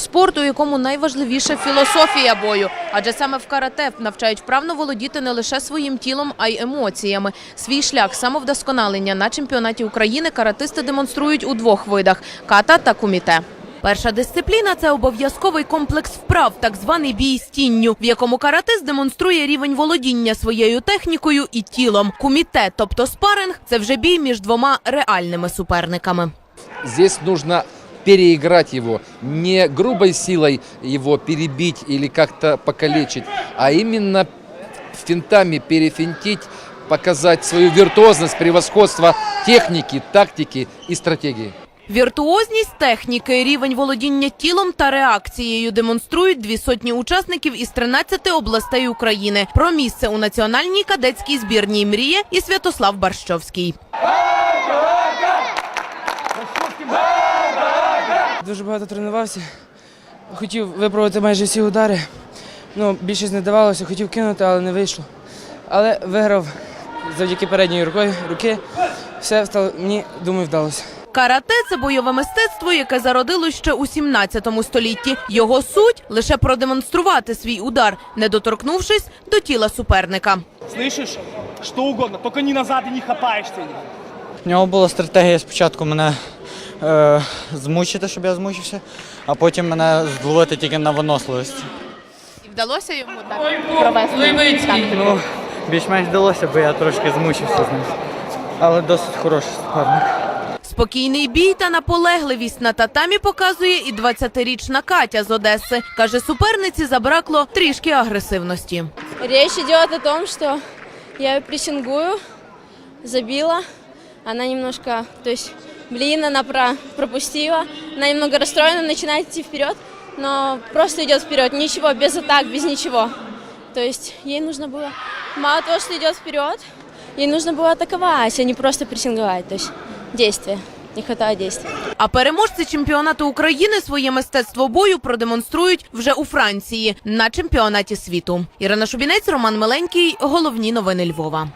Спорт, у якому найважливіша філософія бою, адже саме в карате навчають вправно володіти не лише своїм тілом, а й емоціями. Свій шлях самовдосконалення на чемпіонаті України каратисти демонструють у двох видах ката та куміте. Перша дисципліна це обов'язковий комплекс вправ, так званий бій з тінню, в якому каратист демонструє рівень володіння своєю технікою і тілом. Куміте, тобто спаринг, це вже бій між двома реальними суперниками. Здесь нужно переиграть его, не грубой силой его перебить или как-то покалечить, а именно финтами перефинтить, показать свою виртуозность, превосходство техники, тактики и стратегии. Віртуозність техніки, рівень володіння тілом та реакцією демонструють дві сотні учасників із 13 областей України. Про місце у національній кадетській збірній мріє і Святослав Барщовський. Дуже багато тренувався. Хотів випробувати майже всі удари. Ну, більшість не давалося, хотів кинути, але не вийшло. Але виграв завдяки передньої рукою, руки. Все стало, мені, думаю, вдалося. Карате це бойове мистецтво, яке зародилось ще у 17 столітті. Його суть лише продемонструвати свій удар, не доторкнувшись до тіла суперника. Слышишь? Что угодно, только не назад и не хапаешься. В нього була стратегія спочатку мене е, змучити, щоб я змучився, а потім мене зловити тільки на виносливості. І вдалося йому так провести? Ну, більш-менш вдалося, бо я трошки змучився з ним. Але досить хороший суперник. Спокійний бій та наполегливість на татамі показує і 20-річна Катя з Одеси. Каже, суперниці забракло трішки агресивності. Речь идет о том, что я ее прессингую, забила. Она немножко, то есть, блин, она про- пропустила. Она немного расстроена, начинает идти вперед, но просто идет вперед. Ничего, без атак, без ничего. То есть ей нужно было, мало того, что идет вперед, ей нужно было атаковать, а не просто прессинговать. То есть действия. Не хватает действий. А переможці чемпіонату України своє мистецтво бою продемонструють вже у Франції на чемпіонаті світу. Ірина Шубінець, Роман Миленький. Головні новини Львова.